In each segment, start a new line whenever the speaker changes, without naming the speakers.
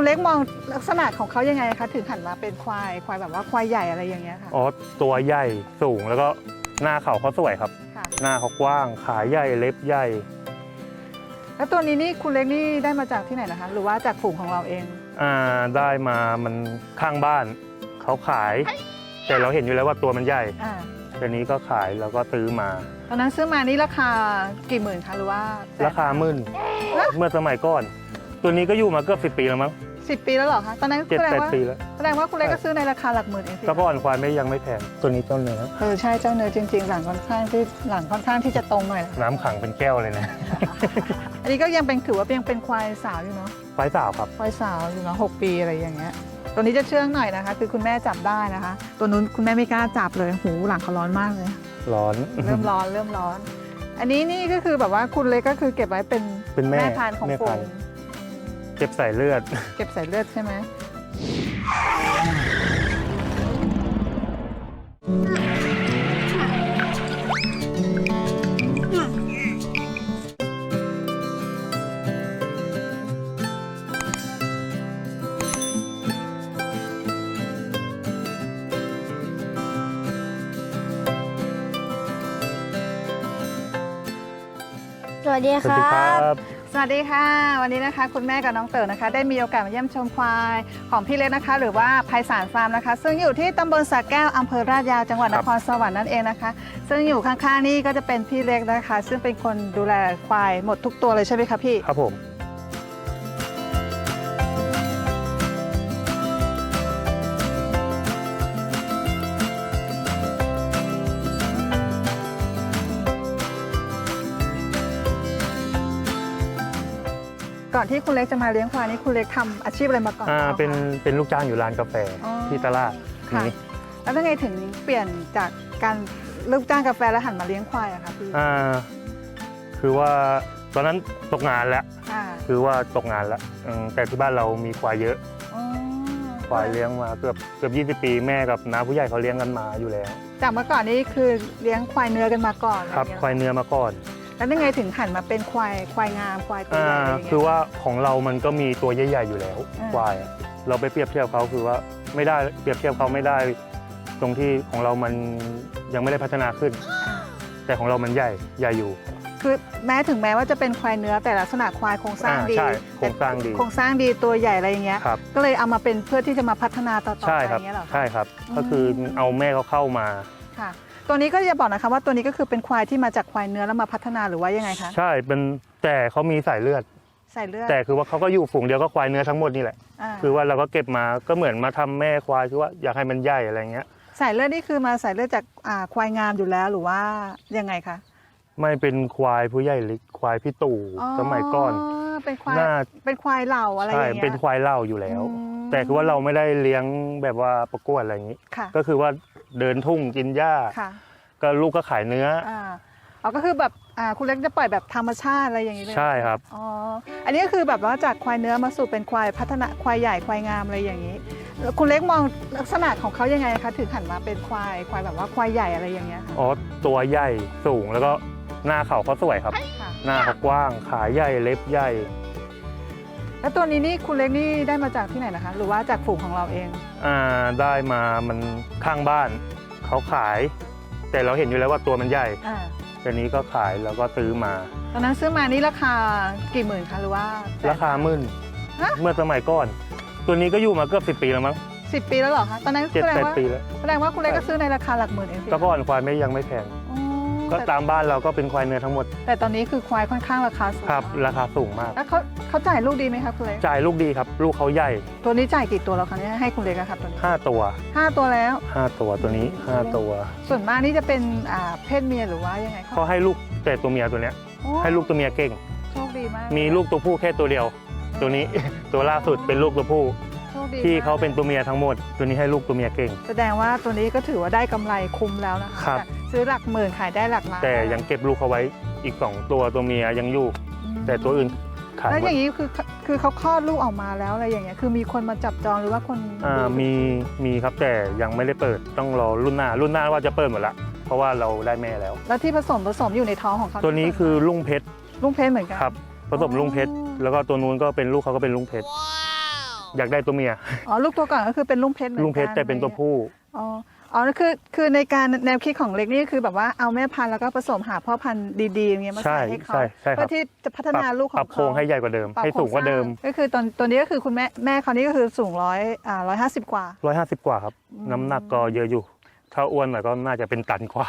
คุณเล็กมองลักษณะของเขายังไงคะถึงหันมาเป็นควายควายแบบว่าควายใหญ่อะไรอย่างเงี้ยค่ะ
อ๋อตัวใหญ่สูงแล้วก็หน้าเขาเขาสวยครับ
ค่ะ
หน้าเขากว้างขาใหญ่เล็บใหญ่
แล้วตัวนี้นี่คุณเล็กนี่ได้มาจากที่ไหนนะคะ หรือว่าจากฝูงของเราเอง
อ่าได้มามันข้างบ้านเขาขาย แต่เราเห็นอยู่แล้วว่าตัวมันใหญ่
อ่า
แต่นี้ก็ขายแล้วก็ซื้อมา
ตอนนั้นซื้อมานี่ราคากี่หมื่นคะหรือว่าแสน
ราคาหมื่นเมื่อสมัยก่อน ตัวนี้ก็อยู่มาเกือบสิปีแล้วมั้ง
สิบปีแล้วเหรอคะ ตอนนั้น
เจ็ด
แสด
แป
ง
ด
ว่า
ปีแล้ว
แสดงว่าคุณเล็กก็ซื้อในราคาหลักหมื่นเองสิ
ก็ก่อนควายไม่ยังไม่แพงตัวนี้ต้นเนื้อ
เออใช่เจ้าเนื้อจริง ๆ หลังค่อนข้างที่หลังค่อนข้างที่จะตรงหน่อยนะ
น้ำขังเป็นแก้วเลยนะ
อันนี้ก็ยังเป็นถือว่ายังเป็นควายสาวอยู่เนาะ
ควายสาวครับ
ควายสาวอยู่เนาะหกปีอะไรอย่างเงี้ย ตัวนี้จะเชื่องหน่อยนะคะ คือคุณแม่จับได้นะคะ ตัวนู้นคุณแม่ไม่กล้าจับเลย หูหลังเขาร้อนมากเลย
ร้อน
เริ่มร้อนเริ่มร้อน อันนี้นี่ก็คือแบบว่าคุณเล็กก็คือเก็บไว้เป็น
เป็นแม่
พันธุ์ของ
แม่
ฝู
พัน
ง
ธุ์ เก็บใส่เลือด
เก็บใส่เลือดใช่ไหม
สวัสดี
ส
ค
วัสดี
รั
ครับบ
ส วัสดีค่ะ วันนี้นะคะ คุณแม่กับน้องเต๋อนะคะ ได้มีโอกาสมาเยี่ยมชมควายของพี่เล็กนะคะ หรือว่าไพศาลฟาร์มนะคะ ซึ่งอยู่ที่ตำบลสระแก้วอำเภอราชยาวจังหวัด
คนรับ
ครสวรรค์นั่นเองนะคะ ซึ่งอยู่ข้างๆนี่ก็จะเป็นพี่เล็กนะคะ ซึ่งเป็นคนดูแลควายหมดทุกตัวเลยใช่ไหมคะพี่
ครับผม
ก่อนที่คุณเล็กจะมาเลี้ยงควายนี่คุณเล็กทำอาชีพอะไรมาก่อน
อ่า
คะ
เป็นเป็นลูกจ้างอยู่ร้านกาแฟ
อ๋อ
ที่ตลาด
ค่ะ
นี้
แล้วยังไงถึงเปลี่ยนจากการลูกจ้างกาแฟแล้วหันมาเลี้ยงควายอะคะพี่
อ่าคือว่าตอนนั้นตกงานแล้ว
อ่า
คือว่าตกงานแล้วอืมแต่ที่บ้านเรามีควายเยอะ
อ๋อ
ควายเลี้ยงมาเกือบเกือบ20 ปีแม่กับน้าผู้ใหญ่เขาเลี้ยงกันมาอยู่แล้ว
จากเมื่อก่อนนี่คือเลี้ยงควายเนื้อกันมาก่อน
ครับ
อะไอย่าง
ควาย
เงี้ย
เนื้อมาก่อน
แล้วยังไงถึงหันมาเป็นควายควายงามควายตัว
อ่า
ใหญ่อะไรอย่างเงี้ย
คือว่าของเรามันก็มีตัวใหญ่ๆอยู่แล้ว
อ่า
ควายอะเราไปเปรียบเทียบเขาคือว่าไม่ได้เปรียบเทียบเขาไม่ได้ ตรงที่ของเรามันยังไม่ได้พัฒนาขึ้น
อ่า
แต่ของเรามันใหญ่ใหญ่อยู่
คือแม้ถึงแม้ว่าจะเป็นควายเนื้อแต่ลักษณะควายโครงสร้าง
อ่า
ดี
ใช่โครงสร้างดี
โครงสร้างดีตัวใหญ่อะไรอย่างเงี้ย
ครับ
ก็เลยเอามาเป็นเพื่อที่จะมาพัฒนาต่อๆไป
ใช่
อ
ครับ
ย่างเงี้ยเหรอคะ
ใช่ครับ
อืม
ก็คือเอาแม่เขาเข้ามา
ค่ะ ตัวนี้ก็จะบอกนะคะว่าตัวนี้ก็คือเป็นควายที่มาจากควายเนื้อแล้วมาพัฒนาหรือว่ายังไงคะ
ใช่เป็นแต่เขามีสายเลือด
ใส่เลือด
แต่คือว่าเขาก็อยู่ฝูงเดียวก็ควายเนื้อทั้งหมดนี่แหละาคือว่าเราก็เก็บมาก็เหมือนมาทำแม่ควายคือว่าอยากให้มันใหญ่อะไรเงี้ย
ใส่เลือดนี่คือมาใส่เลือดจากอ่าควายงามอยู่แล้วหรือว่ายังไงคะ
ไม่เป็นควายผู้ใหญ่หรือควายพี่ตู่สมัยก่อน
เป็นควาย
น่า
เป็นควายเหล่าอะไรอ
ใช่
ย่างเงี้ย
เป็นควายเล่าอยู่แล้ว
อืม
แต่คือว่าเราไม่ได้เลี้ยงแบบว่าประกวดอะไรอย่างนี้
ค่ะ
ก็คือว่าเดินทุ่งกินหญ้า
ค่ะ
ก็ลูกก็ขายเนื้อ
อ่าอ๋อก็คือแบบอ่าคุณเล็กจะปล่อยแบบธรรมชาติอะไรอย่างนี้เลย
ใช่ครับ
อ๋ออันนี้ก็คือแบบว่าจากควายเนื้อมาสู่เป็นควายพัฒนาควายใหญ่ควายงามอะไรอย่างนี้แล้วคุณเล็กมองลักษณะของเขายังไงคะถึงหันมาเป็นควายควายแบบว่าควายใหญ่อะไรอย่างเงี้ยค่ะ
อ๋อตัวใหญ่สูงแล้วก็ หน้าเขาเขาสวยครับ
ค่ะ
หน้าเขากว้างขาใหญ่เล็บใหญ่
แล้วตัวนี้นี่คุณเล็กนี่ได้มาจากที่ไหนนะคะ หรือว่าจากฝูงของเราเอง
อ่าได้มามันข้างบ้านเขาขาย แต่เราเห็นอยู่แล้วว่าตัวมันใหญ่
อ่า
แต่นี้ก็ขายแล้วก็ซื้อมา
ตอนนั้นซื้อมานี่ราคากี่หมื่นคะหรือว่าแสน
ราคาหมื่น
ฮะ
เมื่อสมัยก่อน ตัวนี้ก็อยู่มาเกือบสิปีแล้วมั้ง
สิบปีแล้วเหรอคะ ตอนนั้น
เจ็ด
แสดง
แปด
ว่า
ปีแล้ว
แสดงว่าคุณเล็กก็ซื้อในราคาหลักหมื่นเองสิ
ก็ก่อนควายไม่ยังไม่แพง
อ๋อ
ก็
แต่
ตามบ้านเราก็เป็นควายเนื้อทั้งหมด
แต่ตอนนี้คือควายค่อนข้างราคาสูง
ครับ ราคาสูงมาก
แล้วเขาเขาจ่ายลูกดีไหมคะคุณเล็ก
จ่ายลูกดีครับ ลูกเขาใหญ่
ตัวนี้จ่ายกี่ตัวแล้วคะเนี่ยให้คุณเล็กอะครับตัวนี้
5ตัว
ห้าตัวแล้ว
5ตัวตัวนี้5ตัว
ส่วนมากนี่จะเป็นอ่าเพศเมียหรือว่ายังไงคะ
เขาให้ลูกแต่ตัวเมียตัวเนี้ย
โอ้
ให้ลูกตัวเมียเก่ง
โชคดีมาก
มีลูกตัวผู้แค่ตัวเดียว ตัวนี้ตัวล่าสุดเป็นลูกตัวผู้
โชคดี
ที่
มก
เขาเป็นตัวเมียทั้งหมด ตัวนี้ให้ลูกตัวเมียเก่ง
แสดงว่าตัวนี้ก็ถือว่าได้กำไรคุ้มแล้วนะคะ
ครับ
ซื้อหลักหมื่นขายได้หลักล้าน
แต่ยังเก็บลูกเขาไว้อีก 2 ตัวตัวเมียยังอยู่
อืม
แต่ตัวอื่นขาย
แล้ว
หม
อ
ด
ย่างนี้คือคือเขาคลอดลูกออกมาแล้วอะไรอย่างเงี้ยคือมีคนมาจับจองหรือว่าคน
อ่า
ดู
มีมีครับแต่ยังไม่ได้เปิดต้องรอรุ่นหน้า รุ่นหน้าว่าจะเปิดหมดละเพราะว่าเราได้แม่แล้ว
แล้วที่ผสมผสมอยู่ในท้องของเขา
ตัวนี้คือลุงเพชร
ลุงเพชรเหมือนกัน
ครับผสมลุงเพชรแล้วก็ตัวนู้นก็เป็นลูกเขาก็เป็นลุงเพชรอยากได้ตัวเมีย
อ๋อลูกตัวก่อนก็คือเป็นลุงเพชรหมือนกัน
ลุงเพชรแต่เป็นตัวผู้
อ๋อ อ๋อคือคือในการแนวคิดของเล็กนี่คือแบบว่าเอาแม่พันธุ์แล้วก็ผสมหาพ่อพันธุ์ดีๆอย่างเงี้ยมา
ใช่
ใส่ให้เขา
ใช่ใช่ครับ
เพื่อที่จะพัฒนาลูกข
ป
อ
รั
ง
บโครง
เขา
ให้ใหญ่กว่าเดิม
ปรับ
ให้สูงกว่าเดิม
โครงสร้งก็คือตอนตัวนี้ก็คือคุณแม่แม่เขานี่ก็คือสูงร้อยอ่าร้อยห้าสิบกว่า
150 กว่าครับ
อืม
น้ำหนักก็เยอะอยู่ ถ้าอ้วนหน่อยก็น่าจะเป็นตันกว่า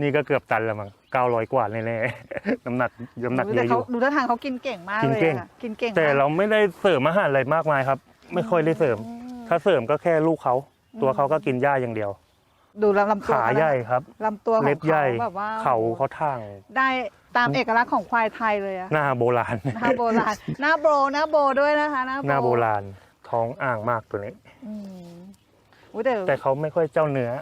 นี่ก็เกือบตันแล้วมั้ง900 กว่าแน่ๆ น้ำหนักน้ำหนักเย
แต่
อะอ
เขา
ยู่
ดูท่าทางเขากินเก่งมาก
กิน
เลย
เก่ง
อะกินเก่ง
แต่
มก
เราไม่ได้เสริมอาหารอะไรมากมายครับ ไม่ค่อยได้เสริม
อืม
ถ้าเสริมก็แค่ลูกเขา ตัวเขาก็กินหญ้าอย่างเดียว
ดูลำตัว
ขา
เขนะ
ใหญ่ครับ
ลำตัวของ
เล็บใหญ่
เขาแบบว่า
เขาเขาทาง
ได้ตามเอกลักษณ์ของควายไทยเลยอะ
หน้าโบราณ
หน้าโบราณหน้าโบหน้าโบด้วยนะคะหน้า
หน้าโบราณท้องอ่างมากตัวนี้
อืมอุ๊ยแต่
แต่เขาไม่ค่อยเจ้าเนื้อ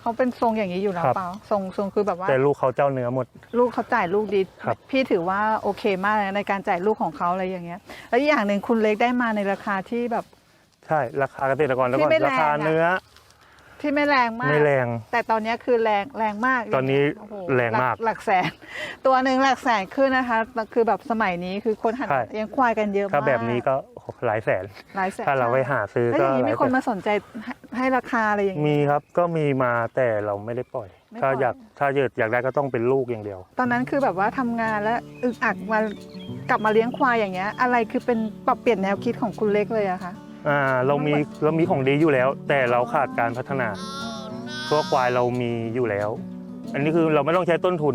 เขาเป็นทรงอย่างนี้อยู่แล้ว
ครับ
เปล่าทรงทรงคือแบบว่า
แต่ลูกเขาเจ้าเนื้อหมด
ลูกเขาจ่ายลูกดี
ครับ
พี่ถือว่าโอเคมากเลยในการจ่ายลูกของเขาอะไรอย่างเงี้ย แล้วอีกอย่างหนึ่งคุณเล็กได้มาในราคาที่แบบ
ใช่ราคาเกษตรกรแล้ว
ที่
ก็
ไม่แรง
ราคา
อะ
เนื้อ
ที่ไม่แรงมาก
ไม่แรง
แต่ตอนนี้คือแรงแรงมาก
ตอนนี้
โโห
แรงมาก
หลัหลักแสน ตัวหนึ่งหลักแสนขึ้นนะคะ คือแบบสมัยนี้คือคนหัน
ใช่
เลี้ยงควายกันเยอะมาก
ถ้าแบบนี้ก็หลายแสน
หลายแสน
ถ้าเราไปหาซื้อ
แล้ว
ก็
อย่างนี้
หลา
มี
ย
คน
แสน
มาสนใจให้ให้ราคาอะไรอย่างนี้
มีครับก็มีมาแต่เราไม่ได้ปล่อย
ไม่ปล่อย
ถ้าอยากถ้าอยากอยากได้ก็ต้องเป็นลูกอย่างเดียว
ตอนนั้นคือแบบว่าทำงานแล้วอึกอักมากลับมาเลี้ยงควายอย่างเงี้ย อะไรคือเป็นปรับเปลี่ยนแนวคิดของคุณเล็กเลยอะคะ
อ่าเรามีเรามีของดีอยู่แล้ว แต่เราขาดการพัฒนาตัวควายเรามีอยู่แล้ว อันนี้คือเราไม่ต้องใช้ต้นทุน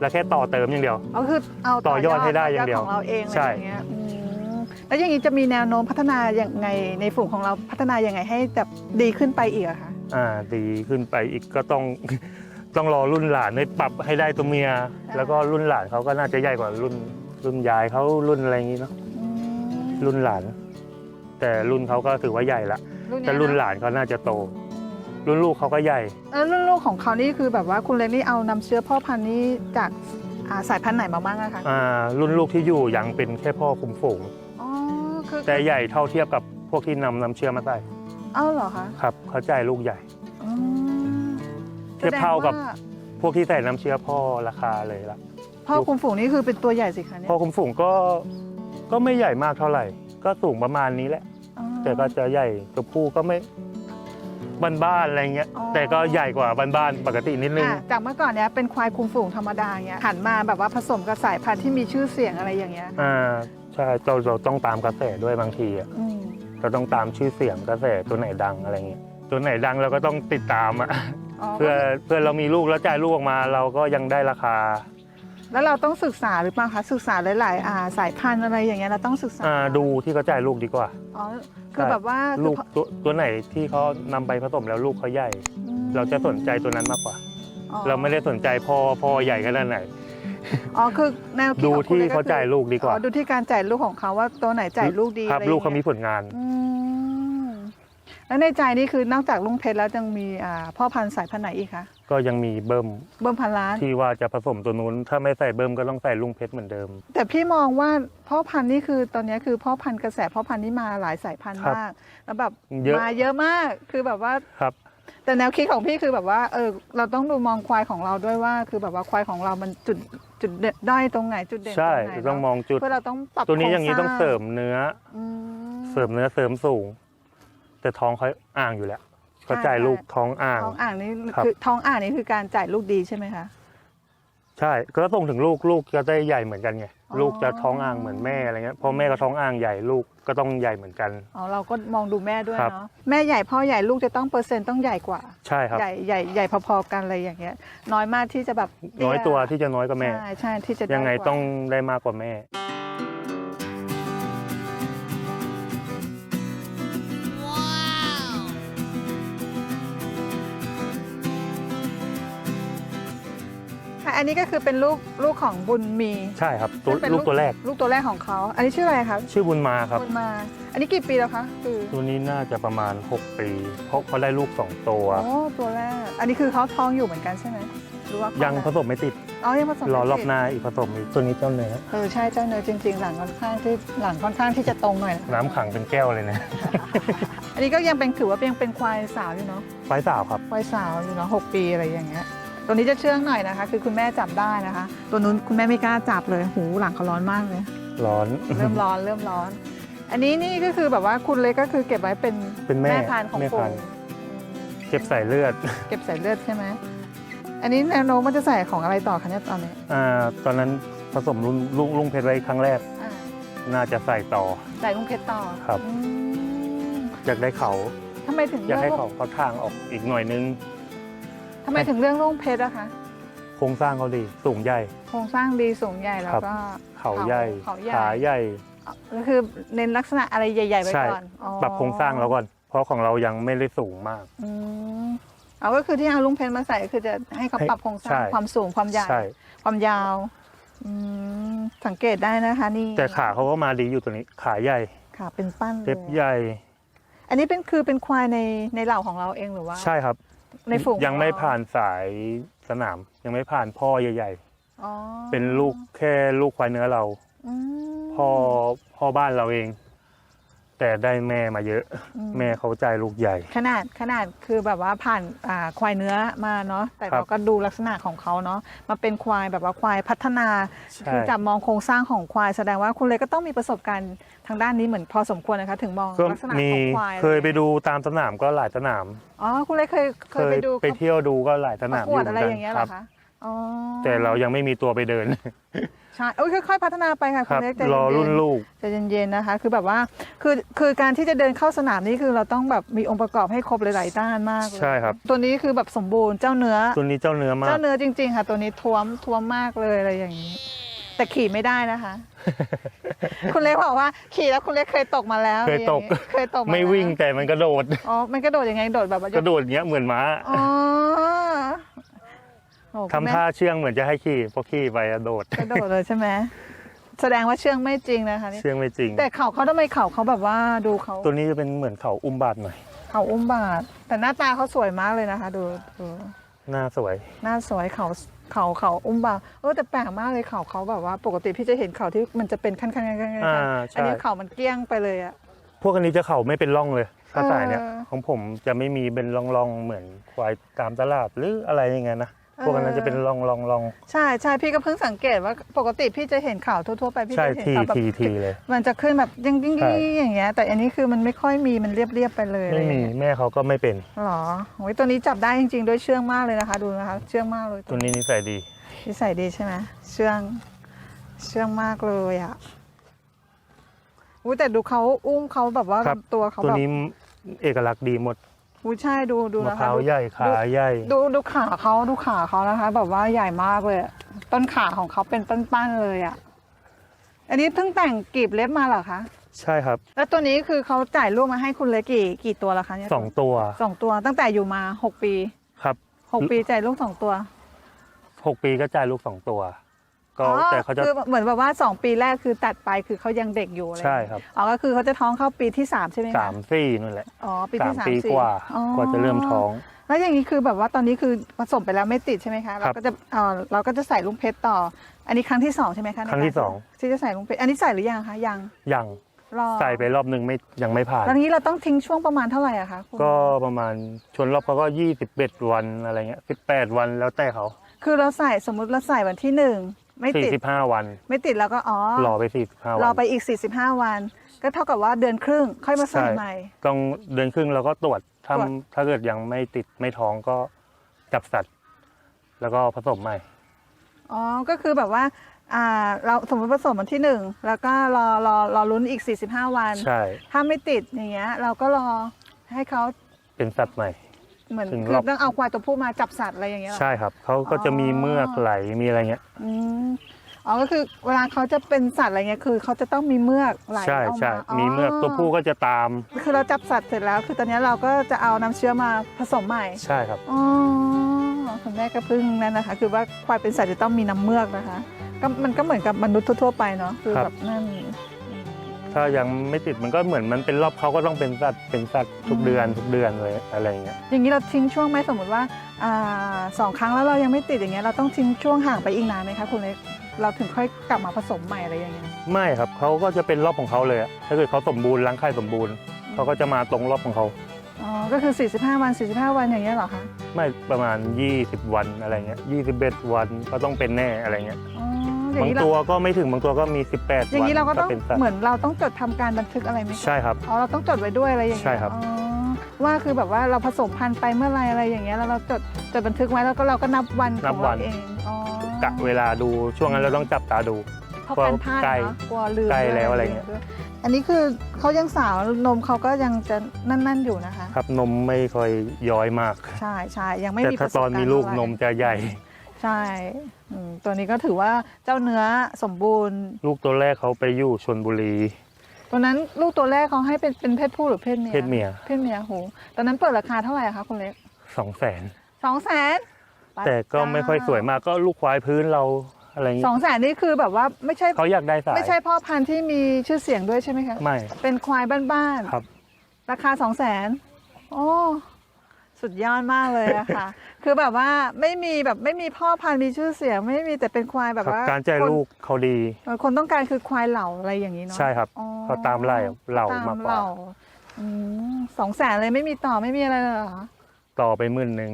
เราแค่ต่อเติมอย่างเดียว
ก็คือเอา
ต่อยอดให้ได้อย่างเดียว
ของเราเองอะไร
ใช่
อย่างเงี้ยอืมแล้วอย่างนี้จะมีแนวโน้มพัฒนาอย่างไงในฝูงของเราพัฒนาอย่างไงให้แบบดีขึ้นไปอีกอะคะ
อ่าดีขึ้นไปอีกก็ต้อง ต้องรอรุ่นหลานให้ปรับให้ได้ตัวเมีย แล้วก็รุ่นหลานเขาก็น่าจะใหญ่กว่ารุ่นรุ่นยายเขารุ่นอะไรอย่างนี้เนาะ
อืม
รุ่นหลาน แต่รุ่นเขาก็ถือว่าใหญ่ละ
รุ่นเนี้
แต่
ย
รุ่น
นะ
หลานเขาน่าจะโต รุ่นลูกเขาก็ใหญ่
เออรุ่นลูกของเขานี่คือแบบว่าคุณเล็กนี่เอานำเชื้อพ่อพันธุ์นี้จากอ่าสายพันธุ์ไหนมาบ้างอะคะ
อ่า รุ่นลูกที่อยู่ยังเป็นแค่พ่อคุมฝูง
อ๋อคือ
แต่ใหญ่เท่าเทียบกับพวกที่นำนำเชื้อมาใส่
เอ้าเหรอคะ
ครับเขาจ่ายลูกใหญ่
อืม
เทียบเท่ากับ
แสดงว่
พวกที่ใส่น้ำเชื้อพ่อราคาเลยละ
พ่อคุมฝูงนี่คือเป็นตัวใหญ่สิคะเนี่ย
พ่อคุมฝูงก็ก็ไม่ใหญ่มากเท่าไหร่ ก็สูงประมาณนี้แหละ
อ๋อ
แต่ก็จะใหญ่ตัวผู้ก็ไม่บ้านๆอะไรเงี้ย
อ๋อ
แต่ก็ใหญ่กว่าบ้านๆปกตินิดนึง
อะจากเมื่อก่อนเนี้ยเป็นควายคุมฝูงธรรมดาเงี้ยหันมาแบบว่าผสมกับสายพันธุ์ที่มีชื่อเสียงอะไรอย่างเงี้ย
อ่าใช่เราเราต้องตามกระแสด้วยบางทีอะ
อืม
เราต้องตามชื่อเสียงกระแสตัวไหนดังอะไรเงี้ยตัวไหนดังเราก็ต้องติดตามอะ
อ๋อ
เพื่อเพื่อเรามีลูกแล้วจ่ายลูกออกมา เราก็ยังได้ราคา
แล้วเราต้องศึกษาหรือเปล่าคะศึกษาหลายๆอ่าสายพันธุ์อะไรอย่างเงี้ยเราต้องศึกษา
อ่าดูที่เขาจ่ายลูกดีกว่า
อ๋อคือแบบว่าคือ
ลูกตัวตัวไหนที่เขานำไปผสมแล้วลูกเขาใหญ่
อืม
เราจะสนใจตัวนั้นมากกว่า
อ๋อ
เราไม่ได้สนใจพ่อพ่อใหญ่ขนาดไหน
อ๋อคือแนวคิด
ดู
ของคุณ
ที่
ลยก็
เขา
คือ
จ่ายลูกดีกว่า
อ๋อดูที่การจ่ายลูกของเขาว่าตัวไหนจ่ายลูกดี
ครับ
อะไรอย่ง
ลู
งี้ย
กเขามีผลงาน
อืม แล้วในใจนี่คือนอกจากลุงเพชรแล้วยังมีอ่าพ่อพันธุ์สายพันธุ์ไหนอีกคะ
ก็ยังมีเบิ้ม
เบิ้มพันล้าน
ที่ว่าจะผสมตัวนู้น ถ้าไม่ใส่เบิ้มก็ต้องใส่ลุงเพชรเหมือนเดิม
แต่พี่มองว่าพ่อพันธุ์นี่คือตอนนี้คือพ่อพันธุ์กระแสพ่อพันธุ์นี่มาหลายสายพันธุ์
ครับ
มากแล้วแบบ
เยอะ
มาเยอะมากคือแบบว่า
ครับ
แต่แนวคิดของพี่คือแบบว่า เออ เราต้องดูมองควายของเราด้วยว่า คือแบบว่าควายของเรามันจุดจุดเด่นด้อยตรงไหนจุดเด่นตร
ใช่
งไหน
ต้องม
เนาะ
องจุด
เพื่อเราต้องปรับ
ตัวนี้อย่างนี้
นี้
ต้องเสริมเนื้อเสริมเนื้อเสริมสูง แต่ท้องเขาอ่างอยู่แล้วเขาจ่ายลูกท้องอ่าง
ท้องอ่างนี่
ครับ
คือท้องอ่างนี่คือการจ่ายลูกดีใช่ไหมคะ
ใช่ ก็ส่งถึงลูกลูกจะได้ใหญ่เหมือนกันไง
อ๋อ
ลูกจะท้องอ่างเหมือนแม่อะไรเงี้ยพอแม่ก็ท้องอ่างใหญ่ลูกก็ต้องใหญ่เหมือนกัน
อ๋อเราก็มองดูแม่ด้วย
ครับ
เนาะแม่ใหญ่พ่อใหญ่ลูกจะต้องเปอร์เซ็นต์ต้องใหญ่กว่า
ใช่ครับ
ใหญ่ใหญ่ใหญ่พอๆกันอะไรอย่างเงี้ย น้อยมากที่จะแบบเตี้
น้อยตัวที่จะน้อยกว่าแม่
ใช่ใช่ที่จะด้
ยังไง
กว่า
ต้องได้มากกว่าแม่
ค่ะ อันนี้ก็คือเป็นลูกลูกของบุญมี
ใช่ครับตัว
ซึ่งเป็น
ลูกตัวแรก
ลูกตัวแรกของเขา อันนี้ชื่ออะไรครับ
ชื่อบุญมาครับ
บุญมา อันนี้กี่ปีแล้วคะคือ
ตัวนี้น่าจะประมาณ 6 ปี เพราะเขาได้ลูก 2 ตัว
โอ้ตัวแรก อันนี้คือเขาท้องอยู่เหมือนกันใช่ไหมหรือว่า
ยั
ยัง
ผสมไม่ติด
อ๋อยังผสม
รอรอบ
ไม่ติด
หน้าอีกผสมอีกตัวนี้เจ้าเนื้อ
เออใช่เจ้าเนื้อจริง ๆ หลังค่อนข้างที่หลังค่อนข้างที่จะตรงหน่อยะ
น้ำขังเป็นแก้วเลยนะ
อันนี้ก็ยังเป็นถือว่ายังเป็นควายสาวอยู่เนาะ
ไฟสาวครับ
ควายสาวอยู่เนาะหกปีอะไรอย่างเงี้ย ตัวนี้จะเชื่องหน่อยนะคะ คือคุณแม่จับได้นะคะ ตัวนู้นคุณแม่ไม่กล้าจับเลยหูหลังเขาร้อนมากเลย
ร้อน
เริ่มร้อนเริ่มร้อน อันนี้นี่ก็คือแบบว่าคุณเล็กก็คือเก็บไว้เป็น
เป็นแม่
พันธุ์ของ
แม่
ฝู
พั
ง
นธุ์เก็บใส่เลือด
เก็บใส่เลือดใช่ไหมอันนี้แนวโน้มมันจะใส่ของอะไรต่อคะเนี่ยตอนนี้
อ่าตอนนั้นผสมลุงลุงลุงเพชรไว้ครั้งแรก
อ่า
น่าจะใส่ต่อ
ใส่ลุงเพชรต่อ
ครับ
อืม
อยากได้เขา
ทำไมถึง
อยาก
เลื
ให้
อก
เขาเขาทางออกอีกหน่อยนึง
ทำไมถึงเรื่องลุงเพชรอะคะ
โครงสร้างเขาดีสูงใหญ่
โครงสร้างดีสูงใหญ่แล้ว
ครับ
ก็
เขาใหญ่
เขาใหญ่
ขาใหญ่
ก็คือเน้นลักษณะอะไรใหญ่ๆไว้
ใช่
ก่อนอ๋อ
ปรับโครงสร้างเราก่อน เพราะของเรายังไม่ได้สูงมาก
อืมเอาก็คือที่เอาลุงเพชรมาใส่ก็คือจะให้เขา
ให้
ปรับโครงสร้าง
ใช่
ความสูงความใหญ่
ใช่
ความยาวอืมสังเกตได้นะคะนี่
แต่ขาเขาก็มาดีอยู่ตัวนี้ขาใหญ่
ขาเป็นปั้นเล
เล็
ย
บใหญ่
อันนี้เป็นคือเป็นควายในในเหล่าของเราเองหรือว่า
ใช่ครับ
ในฝูง
ยังไม่
ของเร
ผ่านสายสนาม ยังไม่ผ่านพ่อใหญ่
อ๋อ
ๆเป็นลูกแค่ลูกควายเนื้อเรา
อืม
พ่อพ่อบ้านเราเอง แต่ได้แม่มาเยอะ
อื
แม่เขาใจลูกใหญ่
ขนาดขนาดคือแบบว่าผ่านอ่าควายเนื้อมาเนาะแต่
ครับ
เราก็ดูลักษณะของเขาเนาะมาเป็นควายแบบว่าควายพัฒนา
ใช่
คือจับมองโครงสร้างของควายแสดงว่าคุณเลยก็ต้องมีประสบการณ์ทางด้านนี้เหมือนพอสมควรนะคะ ถึงมอง
ก็
ลักษณะ
มี
ของควาย
เคยไปดูตามสนามก็หลายสนาม
อ๋อคุณเลยเคยเค
เค
ย
ย
ไปดู
ไปเที่ยวดูก็หลายส
ประ
นาม
กวด
เหมื
อะไร
นกัน
อย่างเงี้ยเหร
ค
อ
รับ
คะอ๋อ
แต่เรายังไม่มีตัวไปเดิน
ใช่โอ้ยค่อยๆ พัฒนาไปค่ะ
ค
คุณ
รับ
เล็กใจ
รอ
เย็
รุ่น
น
ลูก
ๆใจเย็นๆนะคะ คือแบบว่าคือคือการที่จะเดินเข้าสนามนี่คือเราต้องแบบมีองค์ประกอบให้ครบหลายๆด้านมากเลย
ใช่ครับ
ตัวนี้คือแบบสมบูรณ์เจ้าเนื้อ
ตัวนี้เจ้าเนื้อมาก
เจ้าเนื้อจริง ๆ ค่ะ ตัวนี้ท้วมท้วมมากเลยอะไรอย่างนี้ แต่ขี่ไม่ได้นะคะ คุณเล็กบอกว่าขี่แล้วคุณเล็กเคยตกมาแล้ว
เคยตก
อะไรอางงี้เคยตกา
ไม่วิ่ง
แล้ว
แต่มันกระโดด
อ๋อมันกระโดดยังไงโดดแบบว่าก
ระโดดอย่างเงี้ยเหมือนม้า
อ๋อ โอ้คุณ
ทำ
แม่
ท่าเชื่องเหมือนจะให้ขี่พอขี่ไปอะโดด
กระโดดเลยใช่ไหมแสดงว่าเชื่องไม่จริงนะคะนี่
เชื่องไม่จริง
แต่เขาเขาทำไมเขาเขาแบบว่าดูเขา
ตัวนี้จะเป็นเหมือนเขาอุ้มบาทหน่อย
เขาอุ้มบาท แต่หน้าตาเขาสวยมากเลยนะคะ ดูดู
หน้าสวย
หน้าสวยเขาเขาเขาอุ้มบาทเออแต่แปลกมากเลยเขาเขาแบบว่า ปกติพี่จะเห็นเขาที่มันจะเป็นขั้นๆๆๆๆ
อ่า
อัน
ใช่
นี้เขามันเกลี้ยงไปเลยอะ
พวกอันนี้จะเข่าไม่เป็นร่องเลยถ้าสายเนี่ย
เออ
ของผมจะไม่มีเป็นร่องๆเหมือนควายตามตลาดหรืออะไรอย่างเงี้ยนะ พวกอันนั้นจะเป็นร่องร่องร่อง
ใช่ใช่พี่ก็เพิ่งสังเกตว่าปกติพี่จะเห็นข่าวทั่วๆไปพี่
ใช่
จะเห็น
ที
ข่าวแบบ
ทีทีเลย
มันจะขึ้นแบบยิ่งยิ่ง
ใช่
อย่างเงี้ยแต่อันนี้คือมันไม่ค่อยมีมันเรียบๆไปเลย
ไม่มี
อะรอย่างเงี้ย
แม่เขาก็ไม่เป็น
หรอโอ้ยตัวนี้จับได้จริงๆด้วยเชื่องมากเลยนะคะ ดูนะคะ เชื่องมากเลย
ตัวนี้นิสัยดี
นิสัยดีใช่ไหมเชื่องเชื่องมากเลยอะอุ้ยแต่ดูเขาอุ้มเขาแบบว่า
ครับ
ตัวเขา
ตัว
แบบ
นี้เอกลักษณ์ดีหมด
อุ้ยใช่ดูดู
มะ
นะ
พ
คะ
ร้าว
ดู
ใหญ่ขาใหญ่
ดูดูขาเขาดูขาเขานะคะ แบบว่าใหญ่มากเลยอะต้นขาของเขาเป็นต้นป้านเลยอะ อันนี้เพิ่งแต่งกลีบเล็บมาเหรอคะ
ใช่ครับ
แล้วตัวนี้คือเขาจ่ายลูกมาให้คุณเลยกี่กี่ตัวแล้วคะเนี่ย
สองตัว
สองตัวตั้งแต่อยู่มาหกปี
ครับ
หกปีจ่ายลูกสองตัว
หกปีก็จ่ายลูกสองตัว ก็
อ๋อ
แต่เขาจะ
คือเหมือนแบบว่าสองปีแรกคือตัดไปคือเขายังเด็กอยู่อะไร
ใช่ครับ
อ๋อก็คือเขาจะท้องเข้าปีที่สามใช่ไหมคะ
สามสี่นั่นแหละ
อ๋อปี
สาม
ที่สาม
ปี
สี่
กว่า
อ๋อก
ว่าจะเริ่มท้อง
แล้วอย่างนี้คือแบบว่าตอนนี้คือผสมไปแล้วไม่ติดใช่ไหมคะ
ครั
เรา
บ
ก็จะเออเราก็จะใส่ลุงเพชรต่อ อันนี้ครั้งที่สองใช่ไหมคะ
ครั้งที่สอง
ที่จะใส่ลุงเพชรอันนี้ใส่หรือยังคะยัง
ยัง
รอ
ใส่ไปรอบหนึ่งไม่ยังไม่ผ่าน
แล้วนี้เราต้องทิ้งช่วงประมาณเท่าไหร่อะคะคุณ
ก็ประมาณชนรอบเขาก็ยี่สิบเอ็ดวันอะไรเงี้ยสิบแปดวันแล้วแต่เขา
คือเราใส่สมมุติเราใส่วันที่หนึ่ง ไม่
สี่
ติด
สิบห้าวัน
ไม่ติดแล้วก็อ๋อ
รอไปสี่สิบห้ารวั
อนไปอีก 45 วัน ก็เท่ากับว่าเดือนครึ่งค่อยมาใส่
ใช่
ใหม่
ต้องเดือนครึ่งเราก็ตรวจถ้า
ตรวจ
ถ้าเกิดยังไม่ติดไม่ท้องก็จับสัตว์ แล้วก็ผสมใหม่
อ๋อ ก็คือแบบว่าอ่าเราสมมติผสมวันที่หนึ่งแล้วก็รอรอรอลุ้นอีก 45 วัน
ใช่
ถ้าไม่ติดอย่างเงี้ยเราก็รอให้เขา
เป็นสัตว์ใหม่
เหมือน
ถึง
คื
ร
อ
อบ
ต้องเอาควายตัวผู้มาจับสัตว์อะไรอย่างเงี้ยเหรอ
ใช่ครับเขาก็จะมีเมือกไหลมีอะไรเงี้ย
อืมอ๋อ ก็คือเวลาเขาจะเป็นสัตว์อะไรเงี้ย คือเขาจะต้องมีเมือกไหล
ใช่
ออก
ใช่
มา
มีเมือกตัวผู้ก็จะตาม
คือเราจับสัตว์เสร็จแล้ว คือตอนนี้เราก็จะเอาน้ำเชื้อมาผสมใหม่
ใช่ครับ
อ๋อคุณแม่ก็เพึ่งนั่นนะคะ คือว่าควายเป็นสัตว์จะต้องมีน้ำเมือกนะคะก็มันก็เหมือนกับมนุษย์ทั่วๆไปเนาะ คือ
ครับ
แบบนั่น
ถ้ายังไม่ติดมันก็เหมือนมันเป็นรอบเขาก็ต้องเป็นสัตว์เป็นสัตว์ทุกเดือนทุกเดือนเลยอะไรเงี้ย
อย่างนี้เราทิ้งช่วงไหมสมมติว่าอ่าสองครั้งแล้วเรายังไม่ติดอย่างเงี้ยเราต้องทิ้งช่วงห่างไปอีกนานไหมคะคุณเล็กเราถึงค่อยกลับมาผสมใหม่อะไรอย่างเงี้ย
ไม่ครับเขาก็จะเป็นรอบของเขาเลยอะถ้าเกิดเขาสมบูรณ์รังไข่สมบูรณ์เขาก็จะมาตรงรอบของเขา
อ๋อก็คือ 45 วัน 45 วันอย่างเงี้ยเหรอคะ
ไม่ประมาณ 20 วันอะไรเงี้ย21 วันก็ต้องเป็นแน่อะไรเงี้ย
อ๋อ อย่าง
บาง
นี้เรา
ตัวก็ไม่ถึงบางตัวก็มี 18
อย่างนี้เราก็ต้อง
เป็นสัตว์
เหมือนเราต้องจดทำการบันทึกอะไรไหม
ใช่ครับ
อ๋อเราต้องจดไว้ด้วยอะไรอย่างเงี้ย
ใช่ครับ
อ๋อว่าคือแบบว่าเราผสมพันธุ์ไปเมื่อไรอะไรอย่างเงี้ยแล้วเราจดจดบันทึกไว้แล้วก็เราก็นับวันของเราเองอ๋อกะ
เวลาดูช่วงนั้นเราต้องจับตาดู
เพราะการพลาด
ใกล้
เนาะกลัวลืม
ใกล้
ด้วย
แล้วอะไรเงี้ย
ด้วยอันนี้คือเขายังสาวนมเขาก็ยังจะนั่นๆอยู่นะคะ
ครับนมไม่ค่อยย้อยมาก
ใช่ใช่ยังไม่
แต่
มีป
ถ้า
ระสบ
ต
กา
อ
ร
น
ณ์
มีลูก
เท่าไหร่
นมจะใหญ่
ใช่ อืมตัวนี้ก็ถือว่าเจ้าเนื้อสมบูรณ์
ลูกตัวแรกเขาไปอยู่ชนบุรี
ตัวนั้นลูกตัวแรกเขาให้เป็นเป็นเพศผู้หรือเพศเมีย
เพศเมีย
เพศเมียโหตอนนั้นเปิดราคาเท่าไหร่คะคุณเล็ก
สองแสน
สองแสน
แต่ก็ไม่ค่อยสวยมากก็ลูกควายพื้นเราอะไรอย่าง
ส
งี้
องแสนนี่คือแบบว่าไม่ใช่
เขาอยากได้สาย
ไม่ใช่พ่อพันธุ์ที่มีชื่อเสียงด้วยใช่ไหมคะ
ไม่
เป็นควายบ้าน
ครับ
ๆราคาสองแสนโอ้ สุดยอดมากเลยอะค่ะ คือแบบว่าไม่มีแบบไม่มีพ่อพันธุ์มีชื่อเสียง ไม่มีแต่เป็นควายแบบ
ครับ
ว่า
การจ่าย
คน
ลูกเขาดี
เออคนต้องการคือควายเหล่าอะไรอย่างนี้เนาะ
ใช่ครับ
อ๋อ
เขาตามไล่เหล่า
ต
มากกว่า
เหอืมสองแสนเลยไม่มีต่อไม่มีอะไรเลยเหรอ
ต่อไปหมื่นหนึ่ง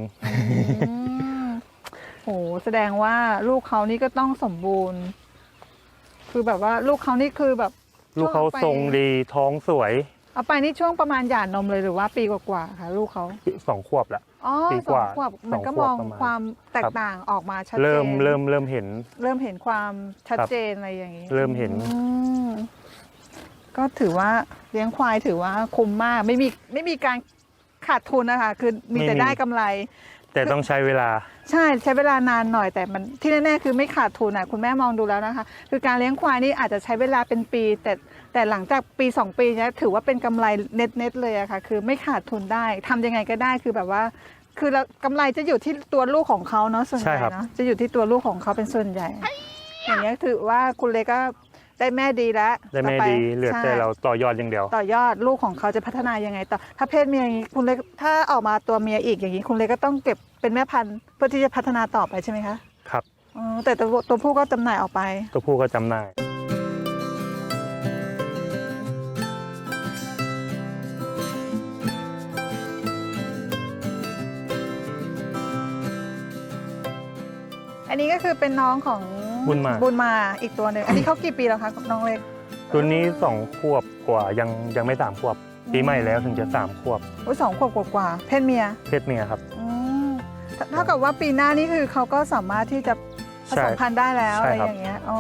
อืมโหแสดงว่าลูกเขานี่ก็ต้องสมบูรณ์ คือแบบว่าลูกเขานี่คือแบบ
ลูกเขา
ช่วงไป
ทรงดีท้องสวย
เอาไปนี่ช่วงประมาณหย่านมเลยหรือว่าปีกว่าๆค่ะลูกเขา
สองขวบละ
อ๋อ
ปี
ส
ก
อง
ว่า
ขวบมันก็
สองขวบ
มอง
ประมาณ
ความแตก
ครับ
ต่างออกมาชัดเจน
เริ่มเริ่มเริ่มเห็น
เริ่มเห็นความชัด
ครับ
เจนอะไรอย่างนี้
เริ่มเห็น
อืมก็ถือว่าเลี้ยงควายถือว่าคุ้มมาก ไม่มีไม่มีการขาดทุนนะคะคือมีแต่
ไม่มี
ได้กำไร
แต่ต้องใช้เวลา
ใช่ใช้เวลานานหน่อยแต่มันที่แน่ๆคือไม่ขาดทุนอะคุณแม่มองดูแล้วนะคะ คือการเลี้ยงควายนี่อาจจะใช้เวลาเป็นปี แต่แต่หลังจากปี 2 ปีเนี้ยถือว่าเป็นกำไรเน็ตๆเลยอะค่ะ คือไม่ขาดทุนได้ทำยังไงก็ได้คือแบบว่า คือเรากำไรจะอยู่ที่ตัวลูกของเขาเนาะส่วนให
ใช่
ญ่
ครับ
เนาะจะอยู่ที่ตัวลูกของเขาเป็นส่วนใหญ่ อย่างเงี้ยถือว่าคุณเล็กก็ ได้แม่ดีแล้ว
ได้แม่
ต่อป
ดีเหลือ
ใช่
แต่เราต่อยอดอย่างเดียว
ต่อยอดลูกของเขาจะพัฒนายังไงต่อ ถ้าเพศเมียอย่างนี้คุณเล็กถ้าออกมาตัวเมียอีกอย่างนี้คุณเล็กก็ต้องเก็บเป็นแม่พันธุ์เพื่อที่จะพัฒนาต่อไปใช่ไหมคะ
ครับ
อ๋อแต่ตัวตัวผู้ก็จำหน่ายออกไป
ตัวผู้ก็จำหน่าย
อันนี้ก็คือเป็นน้องของ
บุญมา
บุญมาอีกตัวหนึ่งอันนี้เขากี่ปีแล้วคะน้องเล็ก
ตัวนี้สองขวบกว่ายังยังไม่สามขวบปีใหม่แล้วถึงจะสามขวบ
อุ้ยสองขวบกว่าๆเพศเมีย
เพศเมียครับ
อืมเท่าเท่ากับว่าปีหน้านี่คือเขาก็สามารถที่จะผ
ใช่
สมพันธุ์ได้แล้ว
ใช่
อะไร
ครับ
อย่างเงี้ยอ๋อ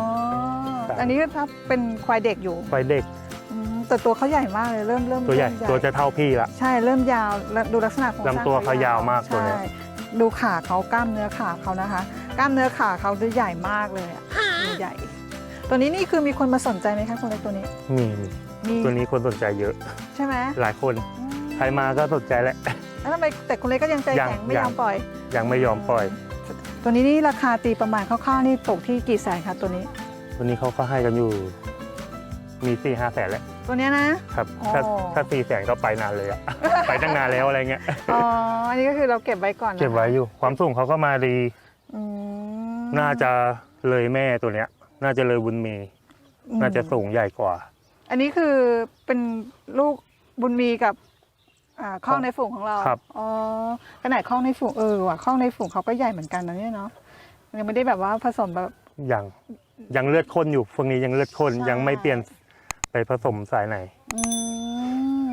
ใช่
อันนี้ก็ถ้าเป็นควายเด็กอยู่
ควายเด็ก
อืมแต่ตัวเขาใหญ่มากเลยเริ่มเริ่ม
ตัวใหญ่
เริ่ม
ตัวจะเท่าพี่ละ
ใช่เริ่มยาวแล้วดูลักษณะของ
ลำตัวเขายาวมากตัวเนี้ย
ใช่ ดูขาเขากล้ามเนื้อขาเขานะคะ กล้ามเนื้อขาเขาจะใหญ่มากเลยอะดูใหญ่ ตัวนี้นี่คือมีคนมาสนใจไหมคะคนเล็กตัวนี้
มีมี
มี
ตัวนี้คนสนใจเยอะ
ใช่ไหม
หลายคน
อืม
ใครมาก็สนใจแหละ
แล้วทำไมแต่คนเล็กก็ยังใจ
ยัง
แข็งไม่ย
ยั
องมปล่อย
ยังไม่ยอมปล่อย
ตัวนี้นี่ราคาตีประมาณคร่าวๆนี่ตกที่กี่แสนคะตัวนี้
ตัวนี้เขาก็ให้กันอยู่ มีสี่ห้าแสนแล้ว
ตัวเนี้ยนะ
ครับถ้า
อ๋อ
ถ้าสี่แสนก็ไปนานเลยอะ ไปตั้งนานแล้วอะไรเงี้ย
อ๋อ อันนี้ก็คือเราเก็บไว้ก่อนนะคะ
เก็บไว้อยู่ ความสูงเขาก็มาดี
อืม
น่าจะเลยแม่ตัวเนี้ย น่าจะเลยบุญมี
อืม
น่าจะสูงใหญ่กว่า
อันนี้คือเป็นลูกบุญมีกับอ่าข้องในฝูงของเรา
ครับ
อ๋อขนาดข้องในฝูงเออว่ะข้องในฝูงเขาก็ใหญ่เหมือนกันนะเนี่ยเนาะยังไม่ได้แบบว่าผสมแบบ
ยังยังเลือดข้นอยู่พวกนี้ยังเลือดข้น
ใช่
ยังไม่เปลี่ยน ไปผสมสายไหน
อืม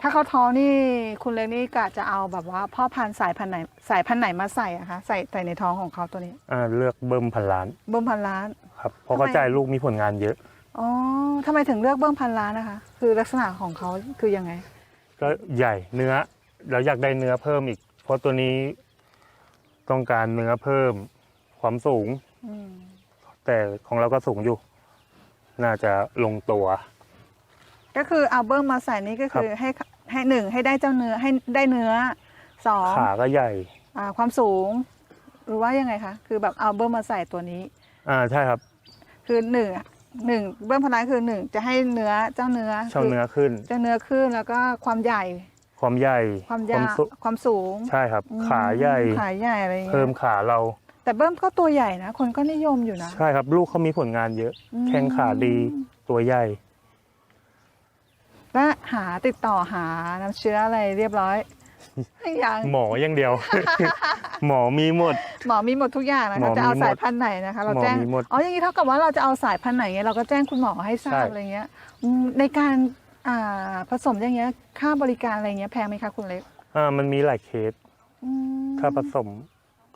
ถ้าเขาท้องนี่คุณเล็กนี่กะจะเอาแบบว่า พ่อพันธุ์สายพันธุ์ไหน สายพันธุ์ไหนมาใส่อะคะใส่ใส่ในท้องของเขาตัวนี้
อ่าเลือกเบิ่มพันล้าน
เบิ้มพันล้าน
ครับเพราะ
ทำไม
เขาจ่ายลูกมีผลงานเยอะ
อ๋อทำไมถึงเลือกเบิ้มพันล้านนะคะ คือลักษณะของเขาคือยังไง
ก็ใหญ่เนื้อเราอยากได้เนื้อเพิ่มอีก เพราะตัวนี้ต้องการเนื้อเพิ่มความสูง
อืม
แต่ของเราก็สูงอยู่ น่าจะลงตัว
ก็คือเอาเบิ้มมาใส่นี่ก็คือให้ให้หนึ่งให้ได้เจ้าเนื้อให้ได้เนื้อสอง
ขาก็ใหญ่
อ่าความสูง หรือว่ายังไงคะคือแบบเอาเบิ้มมาใส่ตัวนี้
อ่าใช่ครับ
คือหนึ่งหนึ่งเบิ้มพันล้านคือหนึ่งจะให้เนื้อเจ้าเนื้อ
เช่าเนื้อขึ้น
เจ้าเนื้อขึ้นแล้วก็ความใหญ่
ความใหญ่
ความยาว
สู
ความสูง
ใช่ครับ
อืม
ขาใหญ่
ขาใหญ่อะไรอย่างเงี้
เพิ่
ย
มขาเรา
แต่เบิ้มก็ตัวใหญ่นะ คนก็นิยมอยู่นะ
ใช่ครับ ลูกเขามีผลงานเยอะ
อืม
แข้งขาดีตัวใหญ่
และหาติดต่อหาน้ำเชื้ออะไรเรียบร้อยอย่าง
หมออย่างเดียว หมอมีหมด
หมอมีหมดทุกอย่างนะ
หม
คะ
อ
จะเอา
มีหมด
สายพันธุ์ไหนนะคะ เรา
หมอ
แจ้ง
มีหมด
อ๋ออย่างนี้เท่ากับว่าเราจะเอาสายพันธุ์ไหนเงี้ยเราก็แจ้งคุณหมอให้ทราบ
ใช่
อะไรเงี้ยอืมในการอ่าผสมอย่างเงี้ยค่าบริการอะไรเงี้ยแพงไหมคะคุณเล็ก
อ่ามันมีหลายเคส
อืม
ถ้าผสม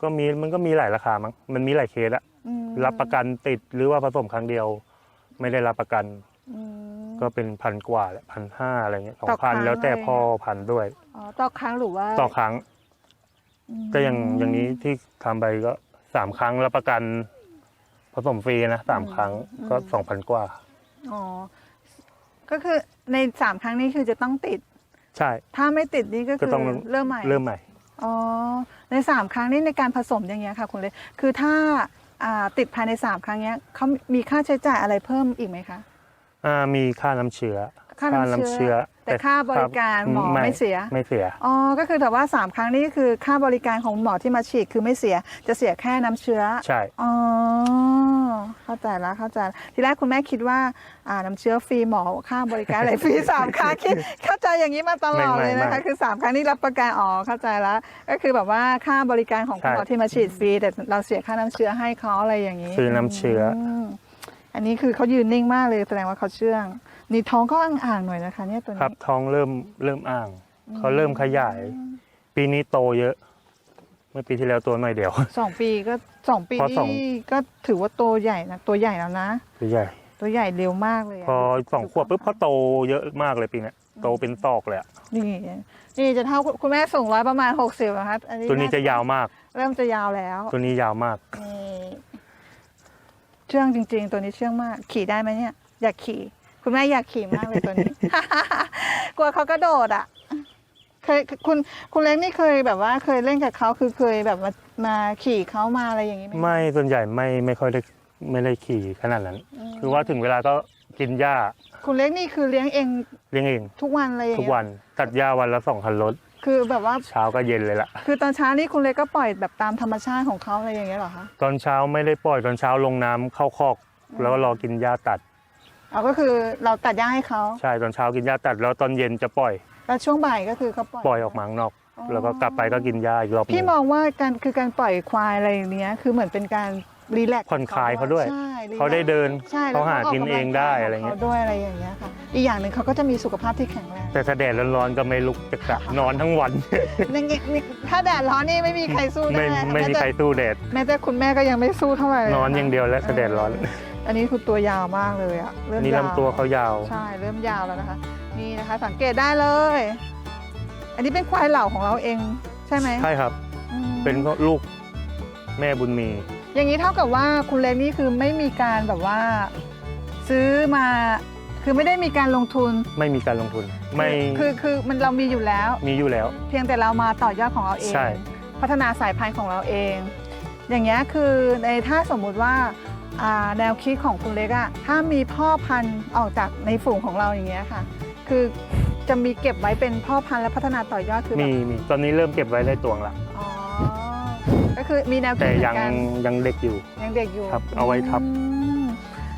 ก็มีมันก็มีหลายราคามั้งมันมีหลายเคสอะ
อืม
รับประกันติดหรือว่าผสมครั้งเดียว ไม่ได้รับประกัน
อืม
ก็เป็นพันกว่าแหละพันห้าอะไรเงี้ยสอง
ต่อครั้
พัน
ง
แล้วแต่
เลย
พ่อพันธุ์ด้วย
อ๋อต่อครั้งหรือว่า
ต่อครั้ง
ม
ก็อย่างอย่างนี้ที่ทำไปก็สามครั้งรับประกัน ผสมฟรีนะสามครั้งก็สองพันกว่า
อ๋อก็คือในสามครั้งนี้คือจะต้องติด
ใช่
ถ้าไม่ติดนี่ก็
ก็
คือ
ต้อง
เริ่มใหม่
เริ่มใหม่
อ๋อในสามครั้งนี้ในการผสมอย่างเงี้ยค่ะคุณเล็กคือถ้าอ่าติดภายในสามครั้งเนี้ยเขามีค่าใช้จ่ายอะไรเพิ่มอีกไหมคะ
อ่ามีค่าน้ำเชื้อ
ค่าน้ำเชื้อ แต่ค่าบริการหมอไม่เสีย
ไม่เสีย
อ๋อ ก็คือแต่ว่า 3 ครั้งนี้คือค่าบริการของหมอที่มาฉีดคือไม่เสีย จะเสียแค่น้ำเชื้อ
ใช่
อ๋อ เข้าใจแล้วเข้าใจแล้วทีแรกคุณแม่คิดว่าอ่าน้ำเชื้อฟรีหมอค่าบริการอะไรฟรีสามครั้งคิดเข้าใจอย่างนี้มาตลอดเลยนะคะ คือ 3 ครั้งนี้รับประกันอ๋อเข้าใจแล้ว ก็คือแบบว่าค่าบริการของคุณหมอที่มาฉีดฟรี แต่เราเสียค่าน้ำเชื้อให้เขาอะไรอย่างนี้
คือน้ำเชื้ออ
มอันนี้คือเขายืนนิ่งมากเลยแสดงว่าเขาเชื่อง นี่ท้องก็อ่างๆหน่อยนะคะ เนี่ยตัว
ครั
นี้
บท้องเริ่มเริ่มอ่าง เขาเริ่มขยาย ปีนี้โตเยอะ เมื่อปีที่แล้วตัวหน่อยเดียว
สองปีก็สองปี
พอสอง
นี่ก็ถือว่าโตใหญ่นะตัวใหญ่แล้วนะ
ตัวใหญ่
ตัวใหญ่เร็วมากเลยะ
พอสองขวบปุ๊บเขาโตเยอะมากเลยปีเนี้ยโตเป็นตอกเลยอะ
นี่ นี่จะเท่าคุณแม่สูงร้อยประมาณหกสิบครับอันนี้
ตัวนี้จะยาวมาก
เริ่มจะยาวแล้ว
ตัวนี้ยาวมาก
นี่เชื่องจริง ๆ ตัวนี้เชื่องมาก ขี่ได้ไหมเนี่ย อยากขี่ คุณแม่อยากขี่มากเลยตัวนี้ กลัวเขากระโดดอะ เคยคุณคุณเล็กนี่เคยแบบว่าเคยเล่นกับเขาคือเคยแบบมามาขี่เขามาอะไรอย่างนี้ไหม
ไม่ส่วนใหญ่ไม่ไม่ค่อยได้ไม่ได้ขี่ขนาดนั้น คือว่าถึงเวลาก็กินหญ้า
คุณเล็กนี่คือเลี้ยงเอง
เลี้ยงเอง
ทุกวันอะไรอย่าง
ทุก
เงี้ย
วันตัดหญ้าวันละสองคันรถ
คือแบบว่า
เช้าก็เย็นเลยล่ะ
คือตอนเช้านี่คุณเล็กก็ปล่อยแบบตามธรรมชาติของเขาอะไรอย่างเงี้ยเหรอคะ
ตอนเช้าไม่ได้ปล่อยตอนเช้าลงน้ำเข้าคอก แล้วก็รอกินหญ้าตัด
อ๋อก็คือเราตัดหญ้าให้เขา
ใช่ตอนเช้ากินหญ้าตัดแล้วตอนเย็นจะปล่อย
แล้วช่วงบ่ายก็คือเขาปล่อย
ปล่อยออกมาข้างนอก แล้วก็กลับไปก็กินหญ้าอีกรอบหนึ
พี่
ง
มองว่าการคือการปล่อยควายอะไรอย่างเนี้ยคือเหมือนเป็นการรีแลกซ์
ผ่อนคลายเขาด้วย
ใช่รีแลกซ์
เขาได้เดิน
ใช่
เขาหากินเองได้อะไร
เงี้
เงี้
ย
ย
ด้วยอะไรอย่างเงี้ยค่ะอีกอย่างหนึ่งเขาก็จะมีสุขภาพที่แข็งแรง
แต่ถ้าแดดร้อนๆก็ไม่ลุกจะกะนอนทั้งวัน
นี่นี่ถ้าแดดร้อนนี่ไม่มีใครสู้ได้
ไม่ไม่มีใครสู้แดด
แม้แต่คุณแม่ก็ยังไม่สู้เท่าไหร่เล
นอนะ
คะ
อย่างเดียวแล้วถ้าแดดร้อน
อันนี้คือตัวยาวมากเลยอะเริ่ม
นี่
ยาว
ลำตัวเขายาว
ใช่เริ่มยาวแล้วนะคะ นี่นะคะสังเกตได้เลย อันนี้เป็นควายเหล่าของเราเองใช่ไหม
ใช่ครับ
อืม
เป็นลูกแม่บุญมี
อย่างนี้เท่ากับว่าคุณเล็กนี่คือไม่มีการแบบว่า ซื้อมาคือไม่ได้มีการลงทุน
ไม่มีการลงทุน ไม่
คือคือมันเรามีอยู่แล้ว
มีอยู่แล้ว
เพียงแต่เรามาต่อยอดของเราเอง
ใช่
พัฒนาสายพันธุ์ของเราเอง อย่างเงี้ยคือในถ้าสมมุติว่าอ่า แนวคิดของคุณเล็กอะถ้ามีพ่อพันธุ์ออกจากในฝูงของเราอย่างเงี้ยค่ะ คือจะมีเก็บไว้เป็นพ่อพันธุ์และพัฒนาต่อยอดคือแบ
มี
บ
มีตอนนี้เริ่มเก็บไว้ได้ตวงละ
อ๋อก็คือมีแนวคิ
แต่
ดเหมื
ยั
องนกัน
ยังเด็กอยู่
ยังเด็กอยู่
ครับเอาไว้ทับ
อืม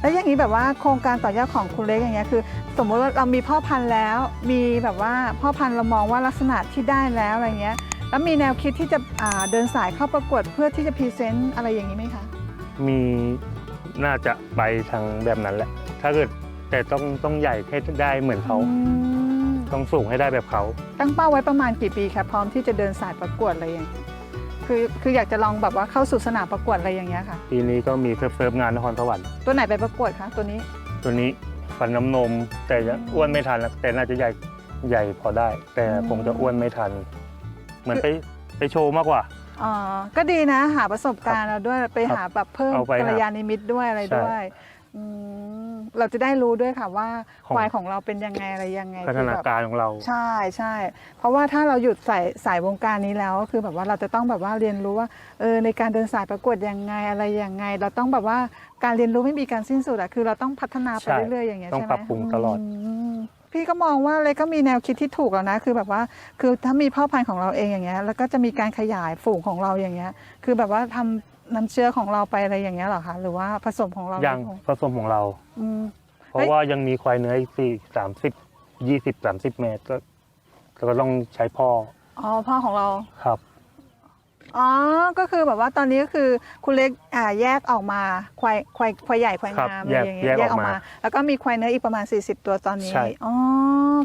แล้วอย่างนี้แบบว่าโครงการต่อยอดของคุณเล็กอย่างเงี้ยคือ สมมติว่าเรามีพ่อพันธุ์แล้ว มีแบบว่าพ่อพันธุ์เรามองว่าลักษณะที่ได้แล้วอะไรเงี้ย แล้วมีแนวคิดที่จะอ่าเดินสายเข้าประกวดเพื่อที่จะพรีเซนต์อะไรอย่างนี้ไหมคะ
มี น่าจะไปทางแบบนั้นแหละ ถ้าเกิดแต่ต้องต้องใหญ่ให้ได้เหมือนเขา
อืม
ต้องสูงให้ได้แบบเขา
ตั้งเป้าไว้ประมาณกี่ปีคะพร้อมที่จะเดินสายประกวดอะไรอย่างเงี้ยคือคืออยากจะลองแบบว่าเข้าสู่สนามประกวดอะไรอย่างเงี้ยค่ะ
ปีนี้ก็มีเซิร์ฟเซิร์ฟงานนครสวรรค์
ตัวไหนไปประกวดคะตัวนี้
ตัวนี้ฟันน้ำนม แต่จะอ้วนไม่ทันนะแต่น่าจะใหญ่ใหญ่พอได้ แต่คงจะอ้วนไม่ทัน เหมือนไปไปโชว์มากกว่า
อ๋อก็ดีนะ หาประสบการณ์เราด้วยไปหาแบบเพิ่ม
เอาไป
กั
หา
ลยาณมิตรด้วยอะไร
ใช่
ด้วยอืมเราจะได้รู้ด้วยค่ะว่า
ของ
ควายของเราเป็นยังไงอะไรยังไง
พัฒ
คือ
นา
แบบ
การของเรา
ใช่ใช่ เพราะว่าถ้าเราหยุดสายสายวงการนี้แล้วก็คือแบบว่าเราจะต้องแบบว่าเรียนรู้ว่าเออในการเดินสายประกวดยังไงอะไรยังไง เราต้องแบบว่าการเรียนรู้ไม่มีการสิ้นสุดอะคือเราต้องพัฒนาไป
ใช่
เรื่อยๆอย่างเงี้ย
ต้อง
ใช่ไหม
ปรับปรุงตลอด
ม พี่ก็มองว่าเลยก็มีแนวคิดที่ถูกแล้วนะ คือแบบว่า คือถ้ามีพ่อพันธุ์ของเราเองอย่างเงี้ย แล้วก็จะมีการขยายฝูงของเราอย่างเงี้ย คือแบบว่าทำน้ำเชื้อของเราไปอะไรอย่างเงี้ยเหรอคะ หรือว่าผสมของเรา
ยัง
คง
ผสมของเรา
อืม
เพราะว่ายังมีควายเนื้ออีกสี่สามสิบยี่สิบสามสิบเมตรก็ก็ต้องใช้พ่อ
อ๋อ พ่อของเรา
ครับ
อ๋อ ก็คือแบบว่าตอนนี้ก็คือคุณเล็กอ่าแยกออกมาควายควายควายใหญ่ควาย
ครับ
งามอะไรอย่างเงี้ย
แยกแยกออกมา
แล้วก็มีควายเนื้ออีกประมาณ 40 ตัวตอนนี้
ใช่
อ๋อ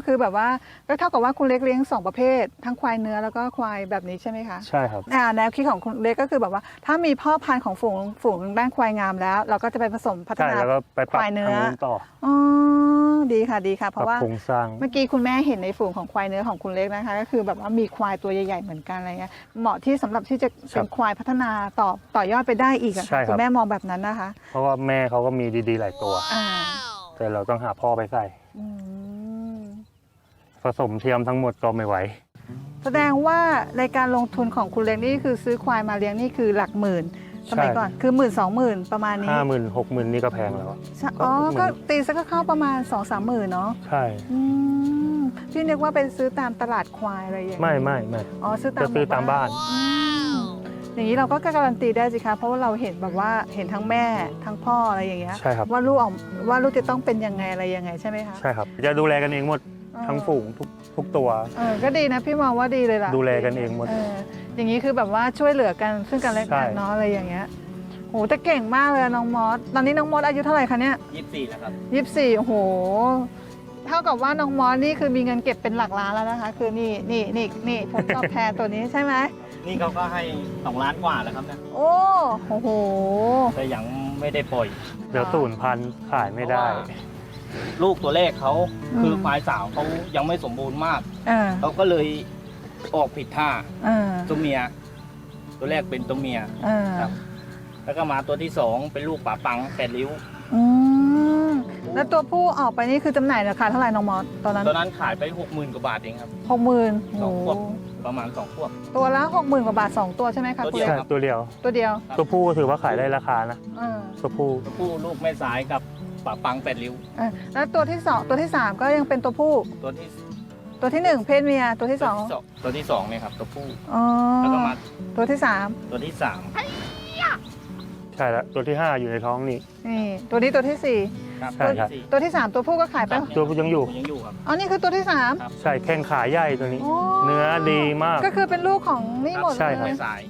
คือแบบว่าก็เท่ากับว่าคุณเล็กเลี้ยงสองประเภท ทั้งควายเนื้อแล้วก็ควายแบบนี้ใช่ไหมคะ
ใช่ครับ
อ่าแนวคิดของคุณเล็กก็คือแบบว่า ถ้ามีพ่อพันธุ์ของฝูงฝูงด้านควายงามแล้ว เราก็จะไปผสมพัฒ
ใช่
นา
แล้วก็ไปปรับ
ควายเนื้อ
ทางนู้นต่อ
อ๋อ ดีค่ะดีค่ะ เพ
ปรับ
ราะว่า
โครงสร้าง
เมื่อกี้คุณแม่เห็นในฝูงของควายเนื้อของคุณเล็กนะคะ ก็คือแบบว่ามีควายตัวใหญ่ ๆ เหมือนกันอะไรเงี้ยเหมาะที่สำหรับที่จะเป็นควายพัฒนาต่อต่อยอดไปได้อีกอะ
ใช่
ค่ะ
ครับ
คุณแม่มองแบบนั้นนะคะ
เพราะว่าแม่เขาก็มีดีๆ หลายตัว
อ่า
แต่เราต้องหาพ่อไปใส่
อืม
ผสมเทียมทั้งหมดก็ไม่ไหว
แสดงว่าในการลงทุนของคุณเล็กนี่คือซื้อควายมาเลี้ยงนี่คือหลักหมื่น สมัย
ใช่
ก่อนคือหมื่นสองหมื่นประมาณนี้
ห้าหมื่นหกหมื่นนี่ก็แพงแล้วอะ
ใช่อ๋อ
ก็
ก็ตีสักเข้าประมาณสองสามหมื่นเนาะ
ใช่
อืมพี่นึกว่าไปซื้อตามตลาดควายอะไรอย่างเงี้ย
ไม่ไม่ไม่
อ๋อซื้อตาม
จะซื้อตามบ้าน
อืมอย่างนี้เราก็การันตีได้สิคะ เพราะว่าเราเห็นแบบว่าเห็นทั้งแม่ทั้งพ่ออะไรอย่างเงี้ย
ใช่ครับ
ว่าลูกออกว่าลูกจะต้องเป็นยังไงอะไรยังไงใช่ไหมคะ
ใช่ครับ จะดูแลกันเองหมด
เออ
ทั้งฝูงทุกทุกตัว
เออก็ดีนะพี่มองว่าดีเลยล่ะ
ดูแลกันเองหมด
เออ อย่างนี้คือแบบว่าช่วยเหลือกันซึ่งกันและ
ใช่
กันเนาะอะไรอย่างเงี้ยโหแต่เก่งมากเลยอะน้องมอสตอนนี้น้องมอสอายุเท่าไหร่คะเนี่ย
ยี่สิบสี่แล้วครับ
ยี่สิบสี่โอ้โหเท่ากับว่าน้องมอสนี่คือมีเงินเก็บเป็นหลักล้านแล้วนะคะ คือนี่นี่นี่นี่ผลตอบแทนตัวนี้ใช่ไหม
นี่เขาก็ให้สองล้านกว่าแล้วครับเนี่ย
โอ้โอ้โห
แต่ยังไม่ได้ปล่อย
เดี๋ยวศูนย์พันขายไม่ได้
เพราะว่าลูกตัวแรกเขาคือควายสาวเขายังไม่สมบูรณ์มาก
เออ
เขาก็เลย ออกผิดท่า
เออ
ตัวเมีย ตัวแรกเป็นตัวเมีย
เออ
ครับ แล้วก็มาตัวที่สองเป็นลูกป่าปังแปดริ้ว
อืมแล้วตัวผู้ออกไปนี่คือจำหน่ายราคาเท่าไหร่น้องมอสตอนนั้น
ตัวนั้นขายไปหกหมื่นกว่าบาทเองครับ
หกหมื่น
สอง
โอ้
ขวบ ประมาณสองขวบ
ตัวละหกหมื่นกว่าบาทสองตัวใช่ไหมคะ
ตัว
คุณ
เดียว
เล็ก
ใช่ตัวเดียว
ตัวเดียว
ครับ
ตัวผู้ถือว่าขายได้ราคานะ
เออ
ตัวผู้
ตัวผู้ลูกแม่สายกับป่าปังแปดริ้ว
เออแล้วตัวที่สองตัวที่สามก็ยังเป็นตัวผู้
ตัวที่
ตัวที่หนึ่งเพศเมียตัวที่ส
ตัว
อง
ที่สองตัวที่สองเนี่ยครับตัวผู้
อ๋อ
แล้วก็มา
ตัวที่สาม
ตัวที่สาม
ใช่แล้วตัวที่ห้าอยู่ในท้องนี่
นี่ ตัวนี้ตัวที่สี่
ครับ
ใช่ครับ
ตัวที่สี่
ตัวที่สามตัวผู้ก็ขายไป
ครับ
ตัวผู้ยังอยู่
ยังอยู่ครับ
อ๋อนี่คือตัวที่สาม
ครับ
ใช่แข้งขาใหญ่ตัวนี้
โอ้
เนื้อดีมาก
ก็คือเป็นลูกของนี่หมด
ใช่
เล
ครับ
ย
แม่สาย